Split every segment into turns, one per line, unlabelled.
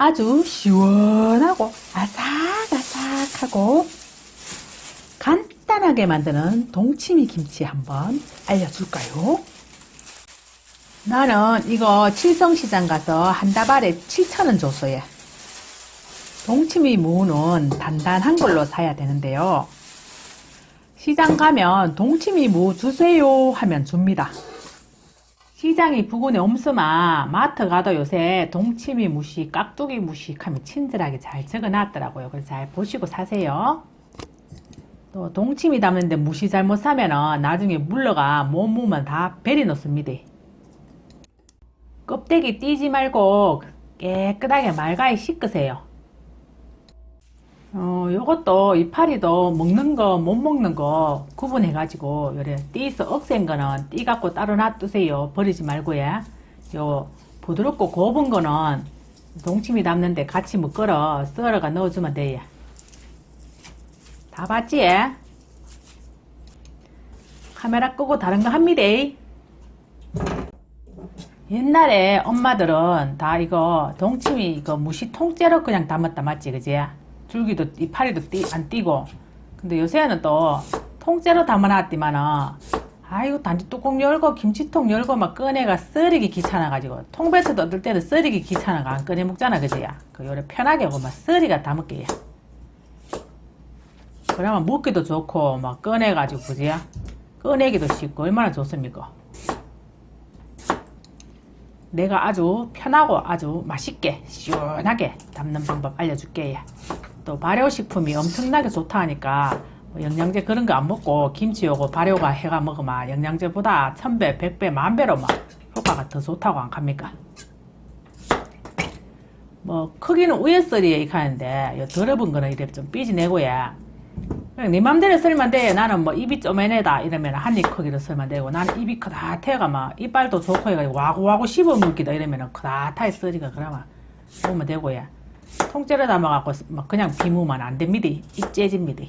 아주 시원하고 아삭아삭하고 간단하게 만드는 동치미 김치 한번 알려줄까요? 나는 이거 칠성시장 가서 한 다발에 7,000원 줬어요. 동치미 무는 단단한 걸로 사야 되는데요. 시장 가면 동치미 무 주세요 하면 줍니다. 시장이 부근에 없으마 마트 가도 요새 동치미 무식, 깍두기 무식 하면 친절하게 잘 적어놨더라고요. 그래서 잘 보시고 사세요. 또 동치미 담는데 무시 잘못 사면은 나중에 물러가 못 무면 다 베리 놓습니다. 껍데기 띄지 말고 깨끗하게 말가이 씻으세요. 어, 요것도 이파리도 먹는 거, 못 먹는 거 구분해가지고, 요래, 띠서 억센 거는 띠 갖고 따로 놔두세요. 버리지 말고요. 요, 부드럽고 곱은 거는 동치미 담는데 같이 묶어러 썰어가 넣어주면 돼요. 다 봤지? 카메라 끄고 다른 거 합니다. 옛날에 엄마들은 다 이거 동치미 이거 무시 통째로 그냥 담았다 맞지 그지? 줄기도 이 파리도 띠, 안 띄고. 근데 요새는 또 통째로 담아놨지만은 아이고 단지 뚜껑 열고 김치통 열고 막 꺼내가 썰이기 귀찮아가지고. 통배추도 얻을 때는 썰이기 귀찮아가 안 꺼내 먹잖아 그지야. 그 요래 편하게 하고 막 썰이가 담을게요. 그러면 먹기도 좋고 막 꺼내가지고 그지야? 꺼내기도 쉽고 얼마나 좋습니까? 내가 아주 편하고 아주 맛있게 시원하게 담는 방법 알려줄게요. 또 발효식품이 엄청나게 좋다 하니까 뭐 영양제 그런 거 안 먹고 김치 요거 발효가 해가 먹으면 영양제보다 천배, 백배, 만배로 막 효과가 더 좋다고 안 합니까? 뭐 크기는 썰이에 익하는데 요 더러운 거는 이래 좀 삐지내고야 그냥 네 맘대로 썰면 돼. 나는 뭐 입이 쪼매내다 이러면 한 입 크기로 썰면 되고 나는 입이 크다 태가 막 이빨도 좋고 해가지고 와구와구 씹어 먹기다 이러면 크다타게 썰이가 그러면 먹으면 되고요. 통째로 담아갖고 막 그냥 비무면 안 됩니다. 입 째집니다.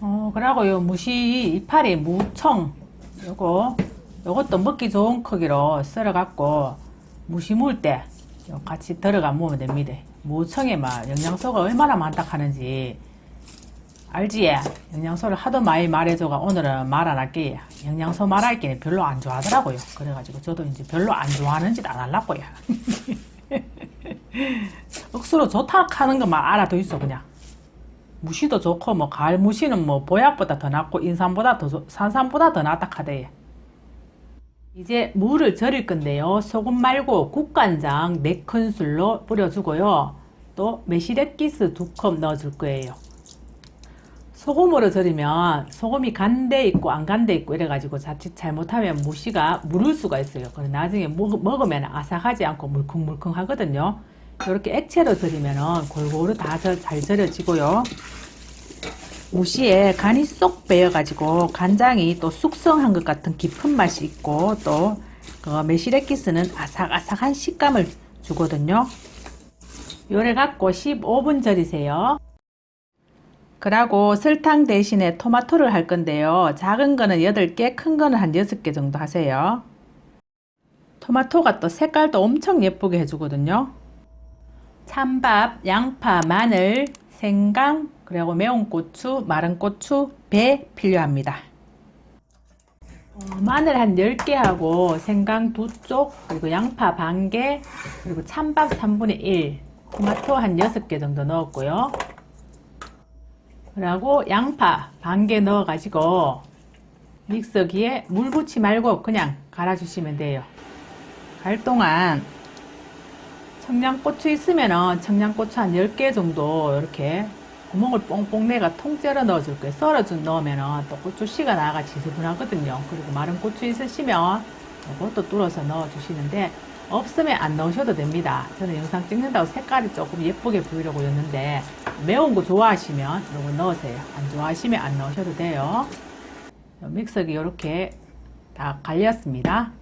어, 그러고 요 무시 이파리 무청 요거 요것도 먹기 좋은 크기로 썰어갖고 무시 물 때 같이 들어가 먹으면 됩니다. 무청에 막 영양소가 얼마나 많다 하는지 알지? 영양소를 하도 많이 말해줘가 오늘은 말 안 할게요. 영양소 말할게는 별로 안 좋아하더라고요. 그래가지고 저도 이제 별로 안 좋아하는 짓안 하려고요. 억수로 좋다 하는 것만 알아도 있어 그냥. 무시도 좋고 뭐 가을 무시는 뭐 보약보다 더 낫고 인삼보다 더 좋- 산삼보다 더 낫다 하대요. 이제 무를 절일 건데요. 소금 말고 국간장 4큰술로 뿌려주고요. 또 메시렛기스 2컵 넣어줄 거예요. 소금으로 절이면 소금이 간 데 있고 안 간 데 있고 이래가지고 자칫 잘못하면 무시가 무를 수가 있어요. 그래서 나중에 먹, 먹으면 아삭하지 않고 물컹물컹 하거든요. 이렇게 액체로 절이면 골고루 다 잘 절여지고요. 무시에 간이 쏙 배어가지고 간장이 또 숙성한 것 같은 깊은 맛이 있고 또그 메시레키스는 아삭아삭한 식감을 주거든요. 요래 갖고 15분 절이세요. 그러고 설탕 대신에 토마토를 할 건데요. 작은 거는 8개, 큰 거는 한 6개 정도 하세요. 토마토가 또 색깔도 엄청 예쁘게 해주거든요. 찬밥, 양파, 마늘, 생강, 그리고 매운 고추, 마른 고추, 배 필요합니다. 어, 마늘 한 10개 하고 생강 2쪽, 그리고 양파 반 개, 그리고 찬밥 3분의 1, 토마토 한 6개 정도 넣었고요. 그리고 양파 반 개 넣어가지고 믹서기에 물 붓지 말고 그냥 갈아주시면 돼요. 갈 동안 청양고추 있으면은 청양고추 한 10개 정도 이렇게 구멍을 뽕뽕 내가 통째로 넣어줄 거예요. 썰어준 넣으면은 또 고추 씨가 나가 지저분하거든요. 그리고 마른 고추 있으시면 이것도 뚫어서 넣어주시는데 없으면 안 넣으셔도 됩니다. 저는 영상 찍는다고 색깔이 조금 예쁘게 보이려고 했는데 매운 거 좋아하시면 이거 넣으세요. 안 좋아하시면 안 넣으셔도 돼요. 믹서기 이렇게 다 갈렸습니다.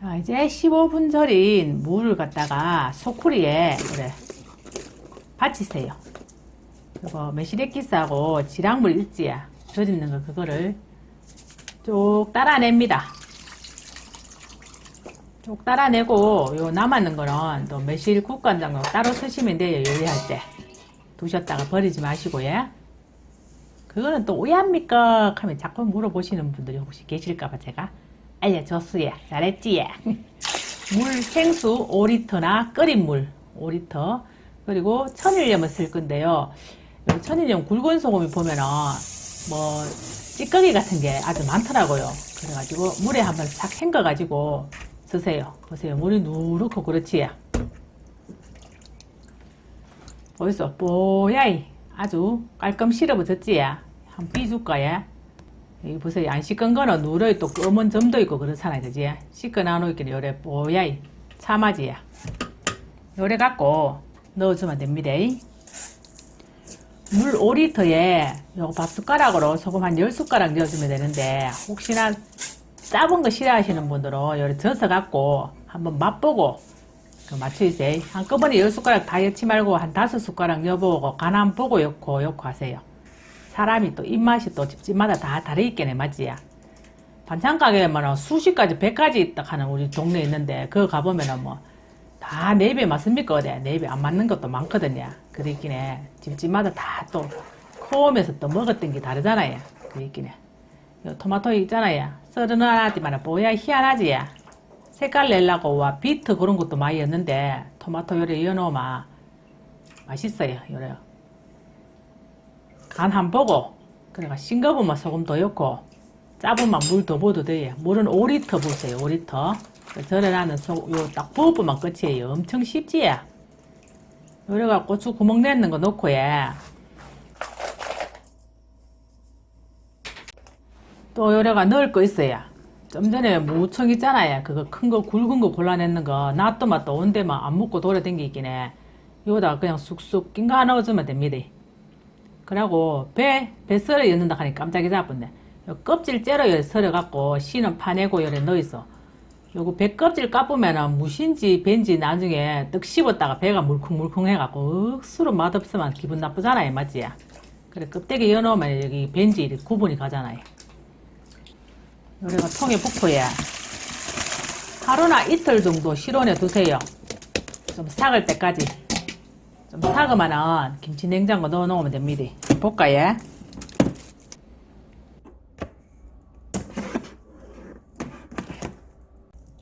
자, 이제 15분 절인 물을 갖다가 소쿠리에 그래 받치세요. 그리고 메시레키스하고 지랑물 있지야 젖 있는 거 그거를 쭉 따라냅니다. 쭉 따라내고 요 남았는 거는 또 매실 국간장으로 따로 쓰시면 돼요 요리할 때. 두셨다가 버리지 마시고요 그거는 또 오야입니까? 하면 자꾸 물어보시는 분들이 혹시 계실까봐 제가. 알려줬어요 잘했지 물 생수 5리터나 끓인 물 5리터. 그리고 천일염을 쓸 건데요. 요 천일염 굵은 소금이 보면은 뭐 찌꺼기 같은 게 아주 많더라고요. 그래가지고 물에 한번 싹 헹궈가지고 쓰세요. 보세요. 물이 누렇고 그렇지. 벌써 뽀야이 아주 깔끔 실어붙었지. 한 비줄까요? 여기 보세요. 안 씻은 거는 누르이 또 검은 점도 있고 그렇잖아요. 그지? 씻고 나놓기는 요래 뽀야이 참아지. 요래 갖고 넣어주면 됩니다. 물 5리터에 요 밥숟가락으로 소금 한 10숟가락 넣어주면 되는데 혹시나 짜은 거 싫어하시는 분들은 요리 져서 갖고 한번 맛보고 그 맞추세요. 한꺼번에 열 숟가락 다 넣지 말고 한 다섯 숟가락 넣어보고 간한 보고 넣고 넣고 하세요. 사람이 또 입맛이 또 집집마다 다 다르겠네 맞지야. 반찬 가게에만 수십 가지, 백 가지 있다 하는 우리 동네에 있는데 그거 가보면은 뭐 다 내 입에 맞습니까? 어디 내 입에 안 맞는 것도 많거든요. 그러긴 해. 집집마다 다 또 코움에서 또 먹었던 게 다르잖아요. 그러긴 해. 요 토마토 있잖아요. 썰어는 하지만 뭐야 희한하지. 색깔 내려고 와 비트 그런 것도 많이 였는데 토마토 요래 이어놓으면 맛있어요. 요래 간 한 보고 그래가 싱거우면 소금 더 넣고 짜부면 물 더 부어도 돼요. 물은 5리터 부으세요. 5리터. 절여놔는 요딱 부어보면 끝이에요. 엄청 쉽지? 요래가 고추 구멍 내는 거 넣고 예. 또 요래가 넣을 거 있어요. 좀 전에 무청 있잖아요. 그거 큰 거 굵은 거 골라냈는 거 놔두면 또 온데만 안 먹고 돌아다니긴 해. 요다 그냥 쑥쑥 낀 거 하나 넣어주면 됩니다. 그러고 배, 배 썰어 였는다 하니 깜짝이 잡았네. 요 껍질 째려 썰어갖고 씨는 파내고 요래 넣어있어. 요거 배 껍질 까보면은 무신지 벤지 나중에 떡 씹었다가 배가 물컹물컹 해갖고 억수로 맛없으면 기분 나쁘잖아요. 맞지? 그래 껍데기 여놓으면 여기 벤지 구분이 가잖아요. 요래가 통에 붓고야 하루나 이틀 정도 실온에 두세요. 좀 삭을 때까지. 좀 삭으면은 김치 냉장고 넣어 놓으면 됩니다. 볼까요?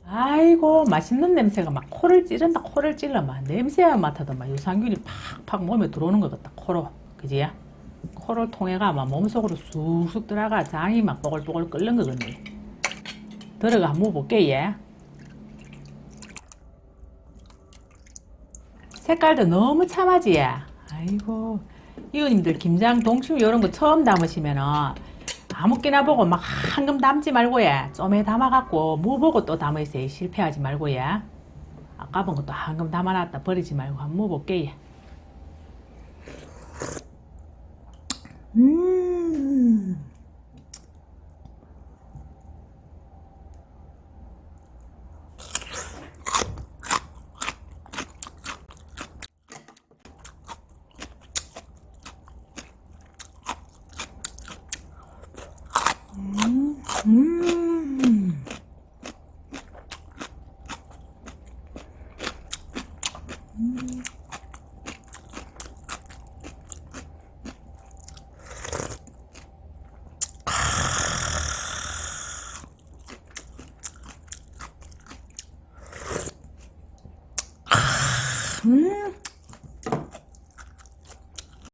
아이고 맛있는 냄새가 막 코를 찌른다 코를 찔러 막 냄새만 맡아도 막 유산균이 팍팍 몸에 들어오는 것 같다 코로 그지? 코를 통해가 막 몸속으로 쑥쑥 들어가 장이 막 뽀글뽀글 끓는 거거든요 들어가 한번 볼게 얘 색깔도 너무 참하지 아이고 이웃님들 김장 동치미 이런 거 처음 담으시면은 아무끼나 보고 막 한금 담지 말고 예. 좀에 담아갖고 무 보고 또 담으세요. 실패하지 말고 예. 아까 본 것도 한금 담아놨다 버리지 말고 한번 볼게 예.